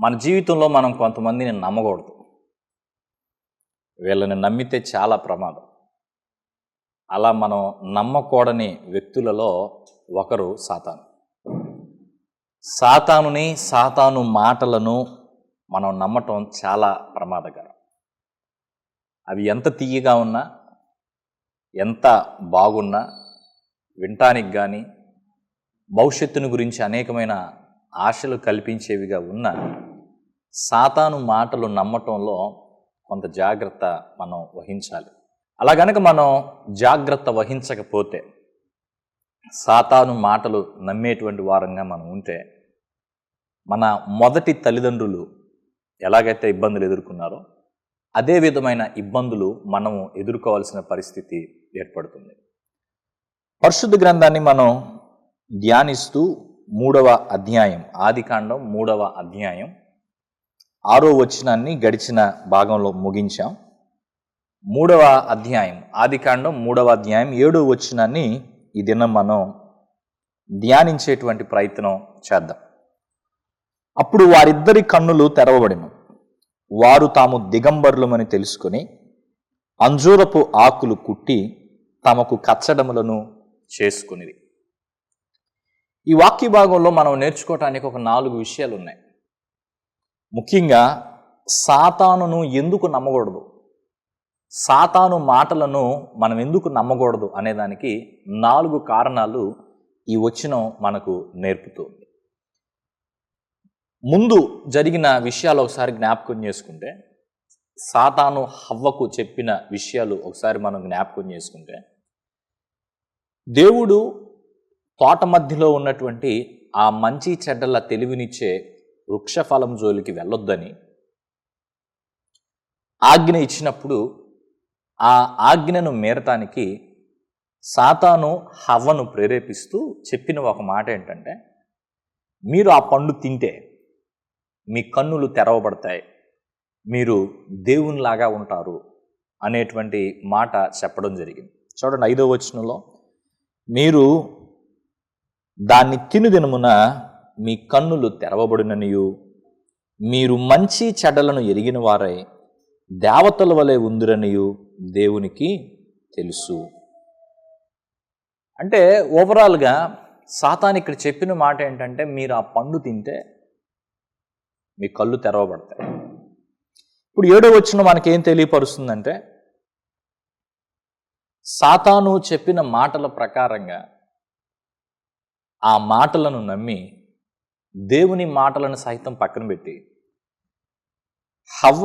మన జీవితంలో మనం కొంతమందిని నమ్మకూడదు. వీళ్ళని నమ్మితే చాలా ప్రమాదం. అలా మనం నమ్మకూడని వ్యక్తులలో ఒకరు సాతాను. సాతానుని సాతాను మాటలను మనం నమ్మటం చాలా ప్రమాదకరం. అవి ఎంత తీయగా ఉన్నా ఎంత బాగున్నా వినటానికి కానీ భవిష్యత్తుని గురించి అనేకమైన ఆశలు కల్పించేవిగా ఉన్న సాతాను మాటలు నమ్మటంలో కొంత జాగ్రత్త మనం వహించాలి. అలా గనక మనం జాగ్రత్త వహించకపోతే సాతాను మాటలు నమ్మేటువంటి వారంగా మనం ఉంటే మన మొదటి తల్లిదండ్రులు ఎలాగైతే ఇబ్బందులు ఎదుర్కొన్నారో అదే విధమైన ఇబ్బందులు మనము ఎదుర్కోవాల్సిన పరిస్థితి ఏర్పడుతుంది. పరిశుద్ధ గ్రంథాన్ని మనం ధ్యానిస్తూ మూడవ అధ్యాయం ఆదికాండం మూడవ అధ్యాయం ఆరో వచనాన్ని గడిచిన భాగంలో ముగించాం. మూడవ అధ్యాయం ఆదికాండం మూడవ అధ్యాయం ఏడో వచనాన్ని ఈ దినం మనం ధ్యానించేటువంటి ప్రయత్నం చేద్దాం. అప్పుడు వారిద్దరి కన్నులు తెరవబడిన. వారు తాము దిగంబరులమని తెలుసుకొని అంజూరపు ఆకులు కుట్టి తమకు కచ్చడములను చేసుకునిది ఈ వాక్య భాగంలో మనం నేర్చుకోవటానికి ఒక నాలుగు విషయాలు ఉన్నాయి ముఖ్యంగా సాతానును ఎందుకు నమ్మకూడదు? సాతాను మాటలను మనం ఎందుకు నమ్మకూడదు అనేదానికి నాలుగు కారణాలు ఈ వచనం మనకు నేర్పుతుంది. ముందు జరిగిన విషయాలు ఒకసారి జ్ఞాపకం చేసుకుంటే సాతాను హవ్వకు చెప్పిన విషయాలు ఒకసారి మనం జ్ఞాపకం చేసుకుంటే దేవుడు తోట మధ్యలో ఉన్నటువంటి ఆ మంచి చెడ్డల తెలివినిచ్చే వృక్షఫలం జోలికి వెళ్ళొద్దని ఆజ్ఞ ఇచ్చినప్పుడు ఆ ఆజ్ఞను మేరటానికి సాతాను హవ్వను ప్రేరేపిస్తూ చెప్పిన ఒక మాట ఏంటంటే మీరు ఆ పండు తింటే మీ కన్నులు తెరవబడతాయి మీరు దేవునిలాగా ఉంటారు అనేటువంటి మాట చెప్పడం జరిగింది. చూడండి ఐదో వచనంలో మీరు దాన్ని తిను దినమున మీ కన్నులు తెరవబడిననియు. మీరు మంచి చెడ్డలను ఎరిగిన వారై దేవతల వలె ఉందిరనియు దేవునికి తెలుసు. అంటే ఓవరాల్గా సాతాన్ ఇక్కడ చెప్పిన మాట ఏంటంటే మీరు ఆ పండు తింటే మీ కళ్ళు తెరవబడతాయి. ఇప్పుడు ఏడో వచ్చిన మనకేం తెలియపరుస్తుందంటే సాతాను చెప్పిన మాటల ప్రకారంగా ఆ మాటలను నమ్మి దేవుని మాటలను సైతం పక్కన పెట్టి హవ్వ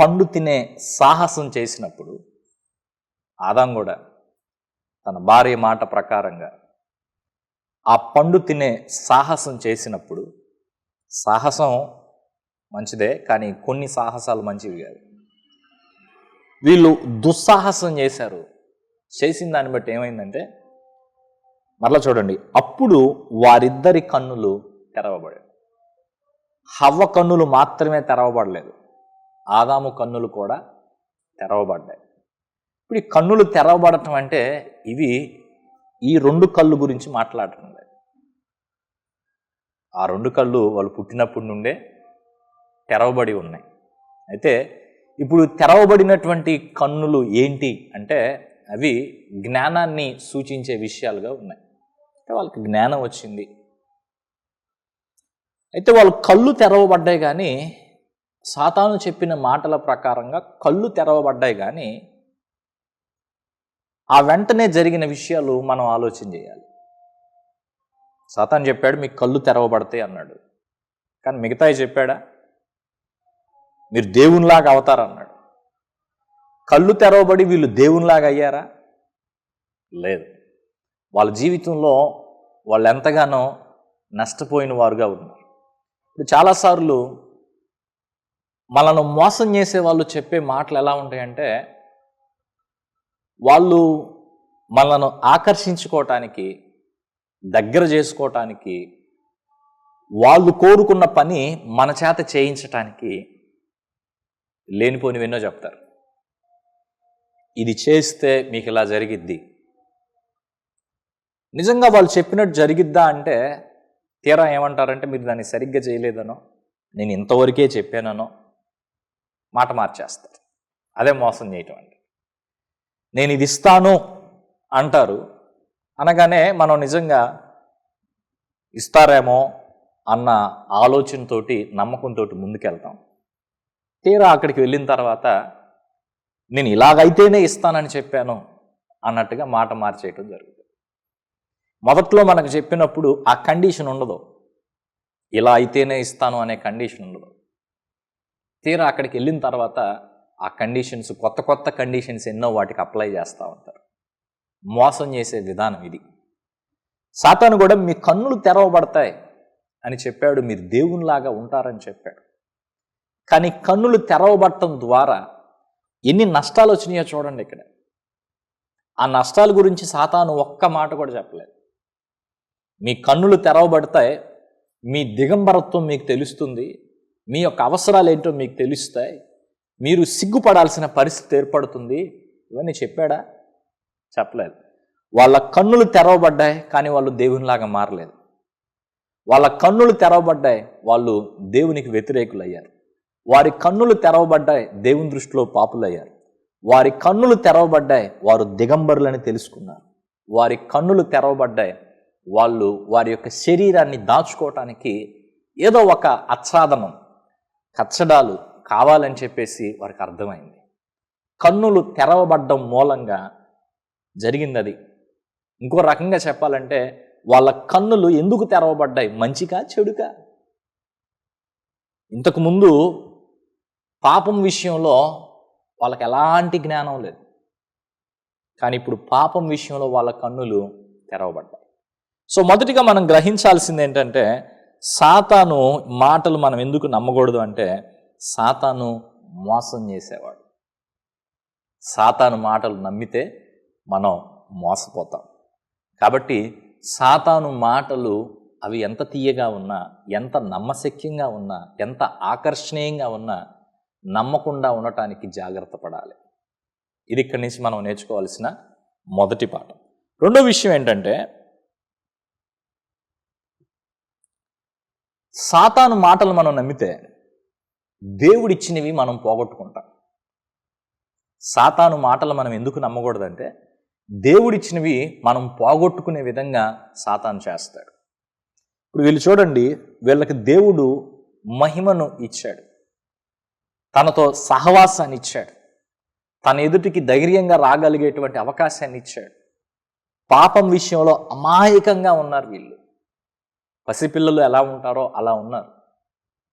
పండు తినే సాహసం చేసినప్పుడు ఆదాం కూడా తన భార్య మాట ప్రకారంగా ఆ పండు తినే సాహసం చేసినప్పుడు సాహసం మంచిదే కానీ కొన్ని సాహసాలు మంచివి కాదు. వీళ్ళు దుస్సాహసం చేశారు. చేసిన దాన్ని బట్టి ఏమైందంటే మరలా చూడండి. అప్పుడు వారిద్దరి కన్నులు తెరవబడాయి హవ్వ కన్నులు మాత్రమే తెరవబడలేదు. ఆదాము కన్నులు కూడా తెరవబడ్డాయి. ఇప్పుడు ఈ కన్నులు తెరవబడటం అంటే ఇవి ఈ రెండు కళ్ళు గురించి మాట్లాడటం లేదు. ఆ రెండు కళ్ళు వాళ్ళు పుట్టినప్పటి నుండే తెరవబడి ఉన్నాయి. అయితే ఇప్పుడు తెరవబడినటువంటి కన్నులు ఏంటి అంటే అవి జ్ఞానాన్ని సూచించే విషయాలుగా ఉన్నాయి. అంటే వాళ్ళకి జ్ఞానం వచ్చింది. అయితే వాళ్ళు కళ్ళు తెరవబడ్డాయి కానీ సాతాను చెప్పిన మాటల ప్రకారంగా కళ్ళు తెరవబడ్డాయి కానీ ఆ వెంటనే జరిగిన విషయాలు మనం ఆలోచన చేయాలి. సాతాను చెప్పాడు మీకు కళ్ళు తెరవబడతాయి అన్నాడు. కానీ మిగతాయి చెప్పాడా? మీరు దేవునిలాగా అవతారన్నాడు కళ్ళు తెరవబడి వీళ్ళు దేవునిలాగా అయ్యారా? లేదు. వాళ్ళ జీవితంలో వాళ్ళు ఎంతగానో నష్టపోయిన వారుగా ఉన్నారు. ఇప్పుడు చాలాసార్లు మనను మోసం చేసే వాళ్ళు చెప్పే మాటలు ఎలా ఉంటాయంటే వాళ్ళు మనను ఆకర్షించుకోవటానికి దగ్గర చేసుకోవటానికి వాళ్ళు కోరుకున్న పని మన చేత చేయించటానికి లేనిపోనివెన్నో చెప్తారు. ఇది చేస్తే మీకు ఇలా జరిగిద్ది. నిజంగా వాళ్ళు చెప్పినట్టు జరిగిద్దా అంటే తీరా ఏమంటారంటే మీరు దాన్ని సరిగ్గా చేయలేదనో నేను ఇంతవరకే చెప్పానో మాట మార్చేస్తారు. అదే మోసం చేయటం అండి. నేను ఇది ఇస్తాను అంటారు. అనగానే మనం నిజంగా ఇస్తారేమో అన్న ఆలోచనతోటి నమ్మకంతో ముందుకెళ్తాం. తీరా అక్కడికి వెళ్ళిన తర్వాత నేను ఇలాగైతేనే ఇస్తానని చెప్పాను అన్నట్టుగా మాట మార్చేయటం జరుగుతుంది. మొదట్లో మనకు చెప్పినప్పుడు ఆ కండిషన్ ఉండదు. ఇలా అయితేనే ఇస్తాను అనే కండిషన్ ఉండదు. తీరా అక్కడికి వెళ్ళిన తర్వాత ఆ కండిషన్స్ కొత్త కొత్త కండిషన్స్ ఎన్నో వాటికి అప్లై చేస్తూ ఉంటారు. మోసం చేసే విధానం ఇది. సాతాను కూడా మీ కన్నులు తెరవబడతాయి అని చెప్పాడు. మీరు దేవునిలాగా ఉంటారని చెప్పాడు. కానీ కన్నులు తెరవబడటం ద్వారా ఎన్ని నష్టాలు వచ్చినాయో చూడండి ఇక్కడ. ఆ నష్టాల గురించి సాతాను ఒక్క మాట కూడా చెప్పలేదు. మీ కన్నులు తెరవబడతాయి మీ దిగంబరత్వం మీకు తెలుస్తుంది మీ యొక్క అవసరాలు ఏంటో మీకు తెలుస్తాయి మీరు సిగ్గుపడాల్సిన పరిస్థితి ఏర్పడుతుంది. ఇవన్నీ చెప్పాడా? చెప్పలేదు. వాళ్ళ కన్నులు తెరవబడ్డాయి కానీ వాళ్ళు దేవునిలాగా మారలేదు. వాళ్ళ కన్నులు తెరవబడ్డాయి వాళ్ళు దేవునికి వ్యతిరేకులయ్యారు. వారి కన్నులు తెరవబడ్డాయి దేవుని దృష్టిలో పాపులయ్యారు. వారి కన్నులు తెరవబడ్డాయి వారు దిగంబరులని తెలుసుకున్నారు. వారి కన్నులు తెరవబడ్డాయి వాళ్ళు వారి యొక్క శరీరాన్ని దాచుకోవటానికి ఏదో ఒక అచ్ఛాదనం కచ్చడాలు కావాలని చెప్పేసి వారికి అర్థమైంది. కన్నులు తెరవబడ్డం మూలంగా జరిగింది అది ఇంకో రకంగా చెప్పాలంటే వాళ్ళ కన్నులు ఎందుకు తెరవబడ్డాయి? మంచికా చెడుకా? ఇంతకుముందు పాపం విషయంలో వాళ్ళకి ఎలాంటి జ్ఞానం లేదు. కానీ ఇప్పుడు పాపం విషయంలో వాళ్ళ కన్నులు తెరవబడ్డాయి. సో మొదటిగా మనం గ్రహించాల్సింది ఏంటంటే సాతాను మాటలు మనం ఎందుకు నమ్మకూడదు అంటే సాతాను మోసం చేసేవాడు. సాతాను మాటలు నమ్మితే మనం మోసపోతాం. కాబట్టి సాతాను మాటలు అవి ఎంత తీయగా ఉన్నా ఎంత నమ్మశక్యంగా ఉన్నా ఎంత ఆకర్షణీయంగా ఉన్నా నమ్మకుండా ఉండటానికి జాగ్రత్త పడాలి. ఇది ఇక్కడి నుంచి మనం నేర్చుకోవాల్సిన మొదటి పాఠం. రెండో విషయం ఏంటంటే సాతాను మాటలు మనం నమ్మితే దేవుడిచ్చినవి మనం పోగొట్టుకుంటాం. సాతాను మాటలు మనం ఎందుకు నమ్మకూడదంటే దేవుడిచ్చినవి మనం పోగొట్టుకునే విధంగా సాతాను చేస్తాడు. ఇప్పుడు వీళ్ళు చూడండి వీళ్ళకి దేవుడు మహిమను ఇచ్చాడు. తనతో సహవాసాన్ని ఇచ్చాడు. తన ఎదుటికి ధైర్యంగా రాగలిగేటువంటి అవకాశాన్ని ఇచ్చాడు. పాపం విషయంలో అమాయకంగా ఉన్నారు వీళ్ళు. పసిపిల్లలు ఎలా ఉంటారో అలా ఉన్నారు.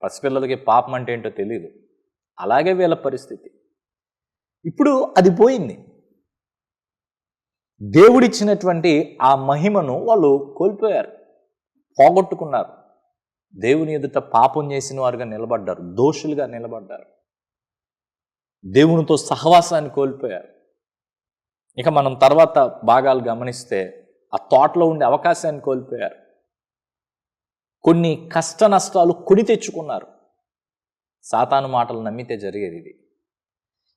పసిపిల్లలకి పాపం అంటే ఏంటో తెలియదు అలాగే వీళ్ళ పరిస్థితి. ఇప్పుడు అది పోయింది. దేవుడిచ్చినటువంటి ఆ మహిమను వాళ్ళు కోల్పోయారు. పోగొట్టుకున్నారు. దేవుని ఎదుట పాపం చేసిన వారుగా నిలబడ్డారు. దోషులుగా నిలబడ్డారు. దేవునితో సహవాసాన్ని కోల్పోయారు. ఇక మనం తర్వాత భాగాలు గమనిస్తే ఆ తోటలో ఉండే అవకాశాన్ని కోల్పోయారు. కొన్ని కష్ట నష్టాలు కొని తెచ్చుకున్నారు. సాతాను మాటలు నమ్మితే జరిగేది ఇది.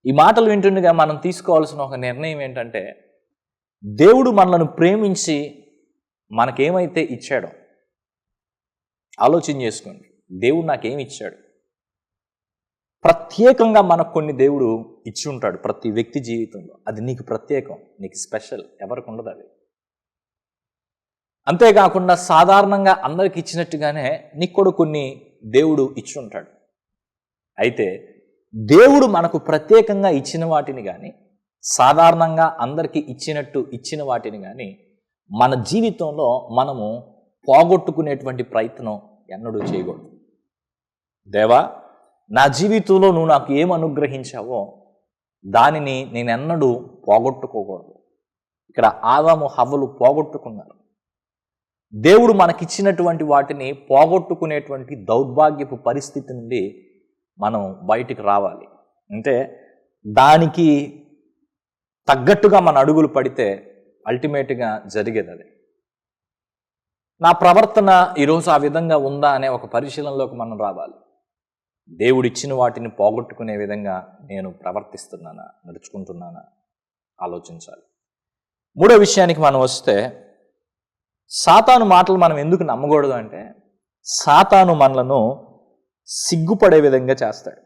ఈ మాటలు వింటుండగా మనం తీసుకోవాల్సిన ఒక నిర్ణయం ఏంటంటే దేవుడు మనలను ప్రేమించి మనకేమైతే ఇచ్చాడో ఆలోచన చేసుకోండి. దేవుడు నాకేమి ఇచ్చాడు? ప్రత్యేకంగా మనకు కొన్ని దేవుడు ఇచ్చి ఉంటాడు ప్రతి వ్యక్తి జీవితంలో. అది నీకు ప్రత్యేకం నీకు స్పెషల్ ఎవరికి ఉండదు అది. అంతేకాకుండా సాధారణంగా అందరికి ఇచ్చినట్టుగానే నీకు కూడా కొన్ని దేవుడు ఇచ్చి ఉంటాడు అయితే దేవుడు మనకు ప్రత్యేకంగా ఇచ్చిన వాటిని కానీ సాధారణంగా అందరికీ ఇచ్చినట్టు ఇచ్చిన వాటిని కానీ మన జీవితంలో మనము పోగొట్టుకునేటువంటి ప్రయత్నం ఎన్నడూ చేయకూడదు. దేవా నా జీవితంలో నువ్వు నాకు ఏం అనుగ్రహించావో దానిని నేను ఎన్నడూ పోగొట్టుకోకూడదు. ఇక్కడ ఆదాము హవ్వలు పోగొట్టుకున్నారు. దేవుడు మనకిచ్చినటువంటి వాటిని పోగొట్టుకునేటువంటి దౌర్భాగ్యపు పరిస్థితి నుండి మనం బయటికి రావాలి. అంటే దానికి తగ్గట్టుగా మన అడుగులు పడితే అల్టిమేట్గా జరిగేది అది. నా ప్రవర్తన ఈరోజు ఆ విధంగా ఉందా అనే ఒక పరిశీలనలోకి మనం రావాలి. దేవుడిచ్చిన వాటిని పోగొట్టుకునే విధంగా నేను ప్రవర్తిస్తున్నానా నడుచుకుంటున్నానా? ఆలోచించాలి. మూడో విషయానికి మనం వస్తే సాతాను మాటలు మనం ఎందుకు నమ్మకూడదు అంటే సాతాను మనలను సిగ్గుపడే విధంగా చేస్తాడు.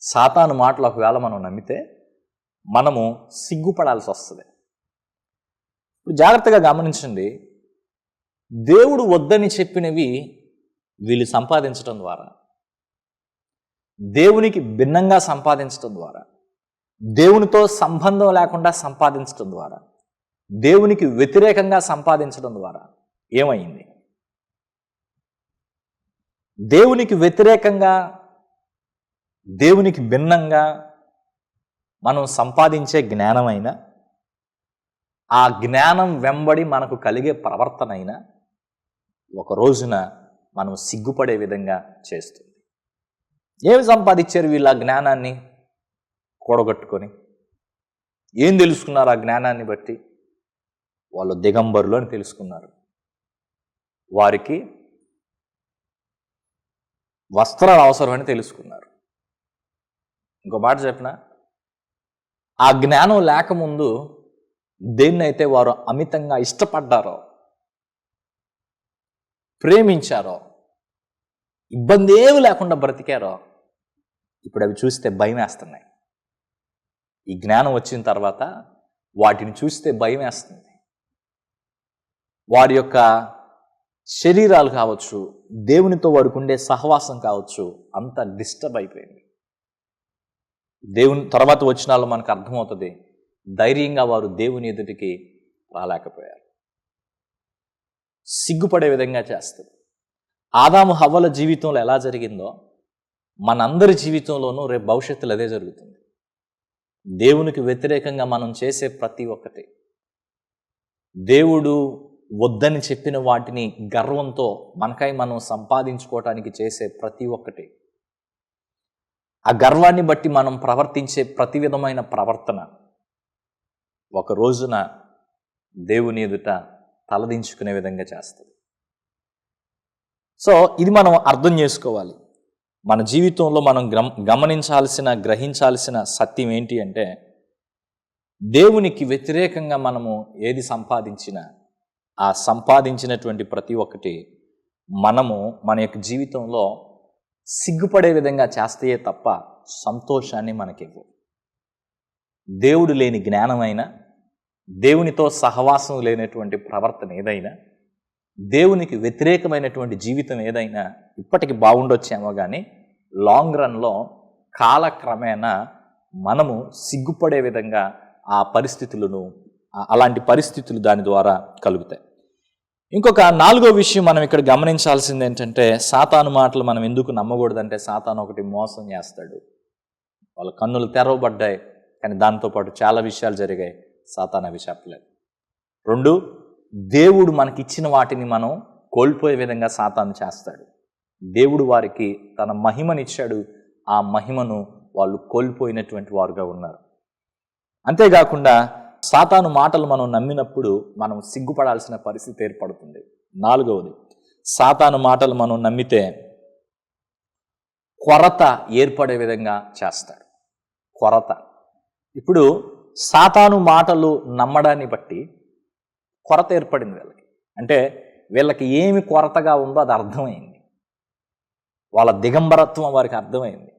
సాతాను మాటలు ఒకవేళ మనం నమ్మితే మనము సిగ్గుపడాల్సి వస్తుంది. ఇప్పుడు జాగ్రత్తగా గమనించండి దేవుడు వద్దని చెప్పినవి వీళ్ళు సంపాదించడం ద్వారా దేవునికి భిన్నంగా సంపాదించడం ద్వారా దేవునితో సంబంధం లేకుండా సంపాదించడం ద్వారా దేవునికి వ్యతిరేకంగా సంపాదించడం ద్వారా ఏమైంది? దేవునికి వ్యతిరేకంగా దేవునికి భిన్నంగా మనం సంపాదించే జ్ఞానమైనా ఆ జ్ఞానం వెంబడి మనకు కలిగే ప్రవర్తన అయినా ఒక రోజున మనం సిగ్గుపడే విధంగా చేస్తుంది. ఏమి సంపాదించారు వీళ్ళు ఆ జ్ఞానాన్ని? కూడగట్టుకొని. ఏం తెలుసుకున్నారు ఆ జ్ఞానాన్ని బట్టి? వాళ్ళు దిగంబరులు అని తెలుసుకున్నారు. వారికి వస్త్రాలు అవసరమని తెలుసుకున్నారు. ఇంకో మాట చెప్పిన? ఆ జ్ఞానం లేకముందు దేన్నైతే వారు అమితంగా ఇష్టపడ్డారో ప్రేమించారో ఇబ్బంది ఏమి లేకుండా బ్రతికారో ఇప్పుడు అవి చూస్తే భయం వేస్తున్నాయి ఈ జ్ఞానం వచ్చిన తర్వాత వాటిని చూస్తే భయం వేస్తుంది వారి యొక్క శరీరాలు కావచ్చు దేవునితో వారికి ఉండే సహవాసం కావచ్చు అంత డిస్టర్బ్ అయిపోయింది. దేవుని తర్వాత వచ్చిన వాళ్ళు మనకు అర్థమవుతుంది ధైర్యంగా వారు దేవుని ఎదుటికి రాలేకపోయారు. సిగ్గుపడే విధంగా చేస్తుంది. ఆదాము హవ్వల జీవితంలో ఎలా జరిగిందో మనందరి జీవితంలోనూ రేపు భవిష్యత్తులో అదే జరుగుతుంది. దేవునికి వ్యతిరేకంగా మనం చేసే ప్రతి ఒక్కటి. దేవుడు వద్దని చెప్పిన వాటిని గర్వంతో మనకై మనం సంపాదించుకోవటానికి చేసే ప్రతి ఒక్కటి. ఆ గర్వాన్ని బట్టి మనం ప్రవర్తించే ప్రతి విధమైన ప్రవర్తన ఒక రోజున దేవుని ఎదుట తలదించుకునే విధంగా చేస్తుంది. సో ఇది మనం అర్థం చేసుకోవాలి. మన జీవితంలో మనం గమ గమనించాల్సిన గ్రహించాల్సిన సత్యం ఏంటి అంటే దేవునికి వ్యతిరేకంగా మనము ఏది సంపాదించినా ఆ సంపాదించినటువంటి ప్రతి ఒక్కటి మనము మన యొక్క జీవితంలో సిగ్గుపడే విధంగా చేస్తే తప్ప సంతోషాన్ని మనకివ్వు. దేవుడు లేని జ్ఞానమైన దేవునితో సహవాసం లేనటువంటి ప్రవర్తన ఏదైనా దేవునికి వ్యతిరేకమైనటువంటి జీవితం ఏదైనా ఇప్పటికి బాగుండొచ్చేమో కానీ లాంగ్ రన్లో కాలక్రమేణా మనము సిగ్గుపడే విధంగా ఆ పరిస్థితులను అలాంటి పరిస్థితులు దాని ద్వారా కలుగుతాయి. ఇంకొక నాలుగో విషయం మనం ఇక్కడ గమనించాల్సింది ఏంటంటే సాతాను మాటలు మనం ఎందుకు నమ్మకూడదంటే సాతాను ఒకటి మోసం చేస్తాడు. వాళ్ళ కన్నులు తెరవబడ్డాయి కానీ దాంతోపాటు చాలా విషయాలు జరిగాయి సాతాను అవి చెప్పలేదు. రెండు దేవుడు మనకిచ్చిన వాటిని మనం కోల్పోయే విధంగా సాతాను చేస్తాడు. దేవుడు వారికి తన మహిమనిచ్చాడు ఆ మహిమను వాళ్ళు కోల్పోయినటువంటి వారుగా ఉన్నారు. అంతేకాకుండా సాతాను మాటలు మనం నమ్మినప్పుడు మనం సిగ్గుపడాల్సిన పరిస్థితి ఏర్పడుతుంది. నాలుగవది సాతాను మాటలు మనం నమ్మితే కొరత ఏర్పడే విధంగా చేస్తాడు కొరత. ఇప్పుడు సాతాను మాటలు నమ్మడాన్ని బట్టి కొరత ఏర్పడింది వీళ్ళకి. అంటే వీళ్ళకి ఏమి కొరతగా ఉందో అది అర్థమైంది. వాళ్ళ దిగంబరత్వం వారికి అర్థమైంది.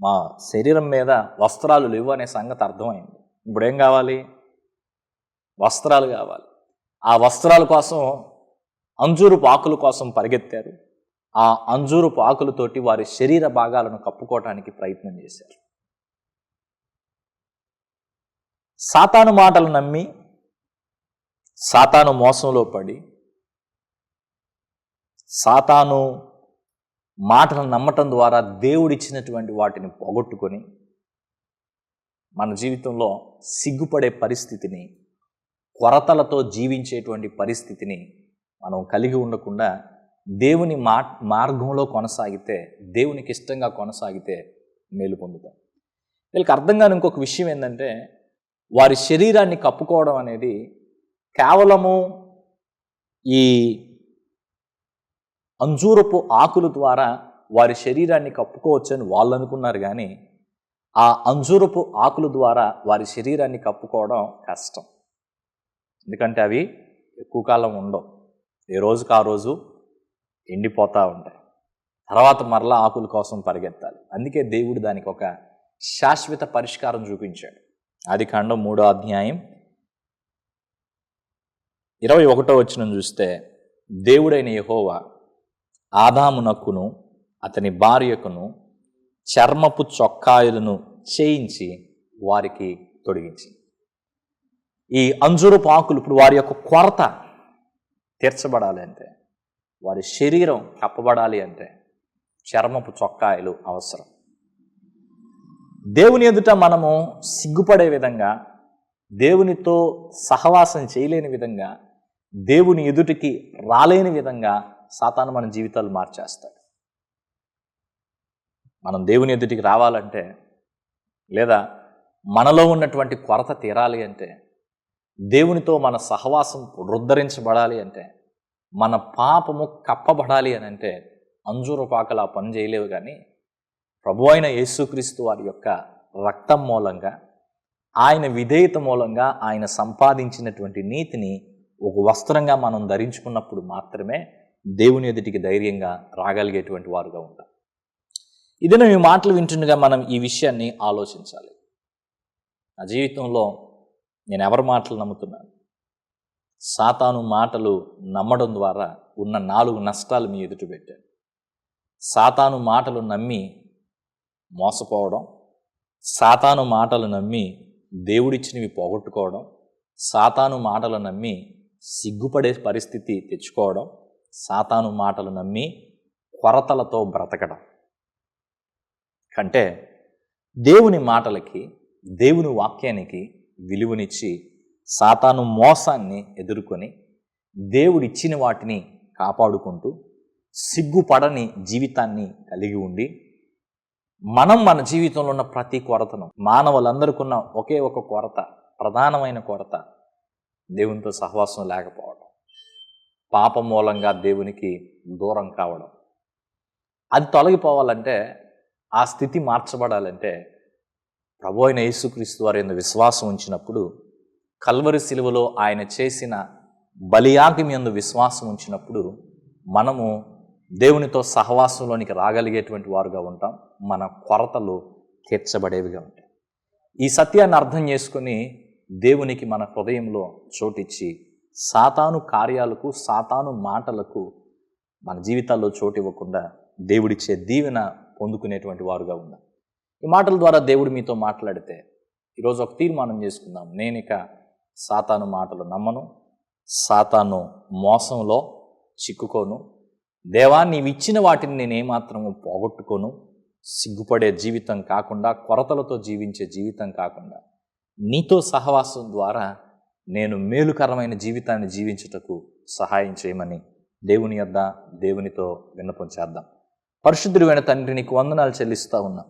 మా శరీరం మీద వస్త్రాలు లేవు అనే సంగతి అర్థమైంది. ఇప్పుడు ఏం కావాలి? వస్త్రాలు కావాలి. ఆ వస్త్రాల కోసం అంజూరు పాకుల కోసం పరిగెత్తారు. ఆ అంజూరు పాకులతోటి వారి శరీర భాగాలను కప్పుకోవటానికి ప్రయత్నం చేశారు. సాతాను మాటలు నమ్మి సాతాను మోసంలో పడి సాతాను మాటలు నమ్మటం ద్వారా దేవుడిచ్చినటువంటి వాటిని పోగొట్టుకొని మన జీవితంలో సిగ్గుపడే పరిస్థితిని కొరతలతో జీవించేటువంటి పరిస్థితిని మనం కలిగి ఉండకుండా దేవుని మా మార్గంలో కొనసాగితే దేవునికి ఇష్టంగా కొనసాగితే మేలు పొందుతాం. వీళ్ళకి అర్థం కాని ఇంకొక విషయం ఏంటంటే వారి శరీరాన్ని కప్పుకోవడం అనేది కేవలము ఈ అంజూరపు ఆకుల ద్వారా వారి శరీరాన్ని కప్పుకోవచ్చని వాళ్ళు అనుకున్నారు కానీ ఆ అంజూరపు ఆకుల ద్వారా వారి శరీరాన్ని కప్పుకోవడం కష్టం. ఎందుకంటే అవి ఎక్కువ కాలం ఉండవు. ఏ రోజుకు ఆ రోజు ఎండిపోతూ ఉంటాయి. తర్వాత మరలా ఆకుల కోసం పరిగెత్తాలి. అందుకే దేవుడు దానికి ఒక శాశ్వత పరిష్కారం చూపించాడు. ఆది కాండం మూడో అధ్యాయం ఇరవై ఒకటో వచ్చిన చూస్తే దేవుడైన యహోవా ఆదామునక్కును అతని భార్యకును చర్మపు చొక్కాయలను చేయించి వారికి తొడిగించి. ఈ అంజురపు ఆకులు ఇప్పుడు వారి యొక్క కొరత తీర్చబడాలి అంటే వారి శరీరం కప్పబడాలి అంటే చర్మపు చొక్కాయలు అవసరం. దేవుని ఎదుట మనము సిగ్గుపడే విధంగా దేవునితో సహవాసం చేయలేని విధంగా దేవుని ఎదుటికి రాలేని విధంగా సాతాను మన జీవితాలు మార్చేస్తాడు. మనం దేవుని ఎదుటికి రావాలంటే లేదా మనలో ఉన్నటువంటి కొరత తీరాలి అంటే దేవునితో మన సహవాసం పునరుద్ధరించబడాలి అంటే మన పాపము కప్పబడాలి అని అంటే అంజూరపాకలు ఆ పని చేయలేవు కానీ ప్రభు అయిన యేసుక్రీస్తు వారి యొక్క రక్తం మూలంగా ఆయన విధేయత మూలంగా ఆయన సంపాదించినటువంటి నీతిని ఒక వస్త్రంగా మనం ధరించుకున్నప్పుడు మాత్రమే దేవుని ఎదుటికి ధైర్యంగా రాగలిగేటువంటి వారుగా ఉంటాం. ఇదే ఈ మాటలు వింటుండగా మనం ఈ విషయాన్ని ఆలోచించాలి. నా జీవితంలో నేను ఎవరి మాటలు నమ్ముతున్నాను? సాతాను మాటలు నమ్మడం ద్వారా ఉన్న నాలుగు నష్టాలు మీ ఎదుట పెట్టాను. సాతాను మాటలు నమ్మి మోసపోవడం సాతాను మాటలు నమ్మి దేవుడిచ్చినవి పోగొట్టుకోవడం సాతాను మాటలు నమ్మి సిగ్గుపడే పరిస్థితి తెచ్చుకోవడం సాతాను మాటలు నమ్మి కొరతలతో బ్రతకడం. కంటే దేవుని మాటలకి దేవుని వాక్యానికి విలువనిచ్చి సాతాను మోసాన్ని ఎదుర్కొని దేవుడిచ్చిన వాటిని కాపాడుకుంటూ సిగ్గుపడని జీవితాన్ని కలిగి ఉండి మనం మన జీవితంలో ఉన్న ప్రతి కొరతను మానవులందరికున్న ఒకే ఒక కొరత ప్రధానమైన కొరత దేవునితో సహవాసం లేకపోవడం. పాపం మూలంగా దేవునికి దూరం కావడం. అది తొలగిపోవాలంటే ఆ స్థితి మార్చబడాలంటే ప్రభు అయిన యేసుక్రీస్తు వారి ఎందు విశ్వాసం ఉంచినప్పుడు కల్వరి శిలువలో ఆయన చేసిన బలియాగం ఎందు విశ్వాసం ఉంచినప్పుడు మనము దేవునితో సహవాసంలోనికి రాగలిగేటువంటి వారుగా ఉంటాం. మన కొరతలు తీర్చబడేవిగా ఉంటాయి. ఈ సత్యాన్ని అర్థం చేసుకొని దేవునికి మన హృదయంలో చోటిచ్చి సాతాను కార్యాలకు సాతాను మాటలకు మన జీవితాల్లో చోటు ఇవ్వకుండా దేవుడిచ్చే దీవెన పొందుకునేటువంటి వారుగా ఉన్నాం ఈ మాటల ద్వారా దేవుడు మీతో మాట్లాడితే ఈరోజు ఒక తీర్మానం చేసుకుందాం. నేను ఇక సాతాను మాటలు నమ్మను సాతాను మోసంలో చిక్కుకోను దేవా నీవు ఇచ్చిన వాటిని నేను ఏమాత్రము పోగొట్టుకోను సిగ్గుపడే జీవితం కాకుండా కొరతలతో జీవించే జీవితం కాకుండా నీతో సహవాసం ద్వారా నేను మేలుకరమైన జీవితాన్ని జీవించుటకు సహాయం చేయమని దేవుని యొద్ద దేవునితో విన్నపం చేద్దాం. పరిశుద్ధుడు వెన తండ్రి నీకు వందనాలు చెల్లిస్తూ ఉన్నా.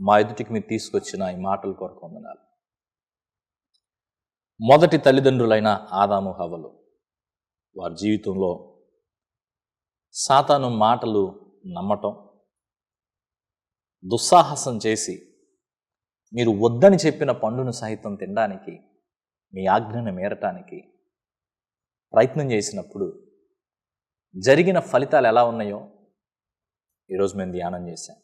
మా ఎదుటికి మీరు తీసుకొచ్చిన ఈ మాటల కొరకు వందనాలు. మొదటి తల్లిదండ్రులైన ఆదాము హవలు వారి జీవితంలో సాతాను మాటలు నమ్మటం దుస్సాహసం చేసి మీరు వద్దని చెప్పిన పండును సహితం తినడానికి మీ ఆజ్ఞను మేరటానికి ప్రయత్నం చేసినప్పుడు జరిగిన ఫలితాలు ఎలా ఉన్నాయో ఈరోజు మేము ధ్యానం చేశాం.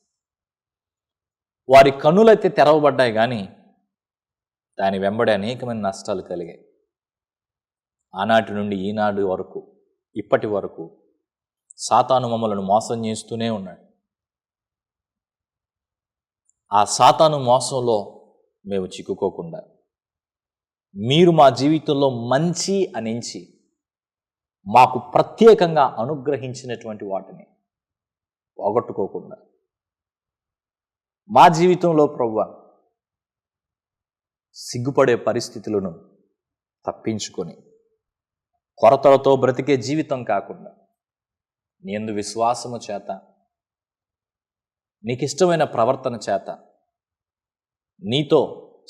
వారి కన్నులైతే తెరవబడ్డాయి కానీ దాని వెంబడి అనేకమైన నష్టాలు కలిగాయి. ఆనాటి నుండి ఈనాడు వరకు ఇప్పటి వరకు సాతాను మమ్మలను మోసం చేస్తూనే ఉన్నాడు. ఆ సాతాను మోసంలో మేము చిక్కుకోకుండా మీరు మా జీవితంలో మంచి అనించి మాకు ప్రత్యేకంగా అనుగ్రహించినటువంటి వాటిని పోగొట్టుకోకుండా మా జీవితంలో ప్రవ్వ సిగ్గుపడే పరిస్థితులను తప్పించుకొని కొరతలతో బ్రతికే జీవితం కాకుండా నీ విశ్వాసము చేత నీకు ఇష్టమైన ప్రవర్తన చేత నీతో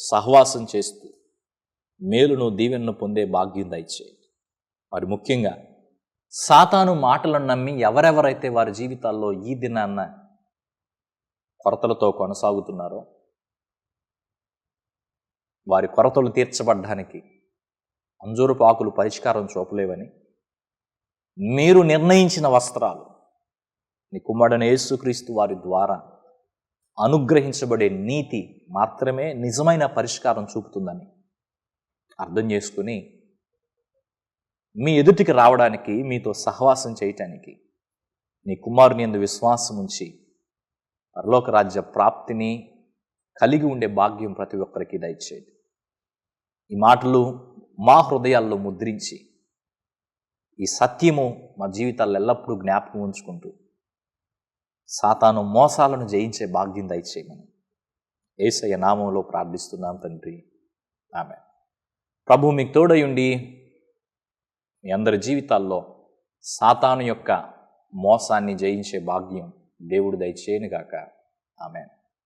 సహవాసం చేస్తూ మేలును దీవెనను పొందే భాగ్యం దయచేయండి మరి ముఖ్యంగా సాతాను మాటలను నమ్మి ఎవరెవరైతే వారి జీవితాల్లో ఈ దినాన్న కొరతలతో కొనసాగుతున్నారో. వారి కొరతలు తీర్చబడ్డానికి అంజూరు పాకులు పరిష్కారం చూపలేవని మీరు నిర్ణయించిన వస్త్రాలు నీ కుమ్మడన యేసుక్రీస్తు వారి ద్వారా అనుగ్రహించబడే నీతి మాత్రమే నిజమైన పరిష్కారం చూపుతుందని అర్థం చేసుకుని మీ ఎదుటికి రావడానికి మీతో సహవాసం చేయటానికి నీ కుమారుని ఎందు విశ్వాసం ఉంచి పరలోక రాజ్య ప్రాప్తిని కలిగి ఉండే భాగ్యం ప్రతి ఒక్కరికి దయచేది ఈ మాటలు మా హృదయాల్లో ముద్రించి ఈ సత్యము మా జీవితాల్లో ఎల్లప్పుడూ జ్ఞాపకం ఉంచుకుంటూ సాతాను మోసాలను జయించే భాగ్యం దయచేయమని ఏసయ్య నామంలో ప్రార్థిస్తున్నాం తండ్రి. ఆమె ప్రభు మీకు తోడై ఉండి మీ అందరి జీవితాల్లో సాతాను యొక్క మోసాన్ని జయించే భాగ్యం దేవుడు దయచేయనుగాక ఆమె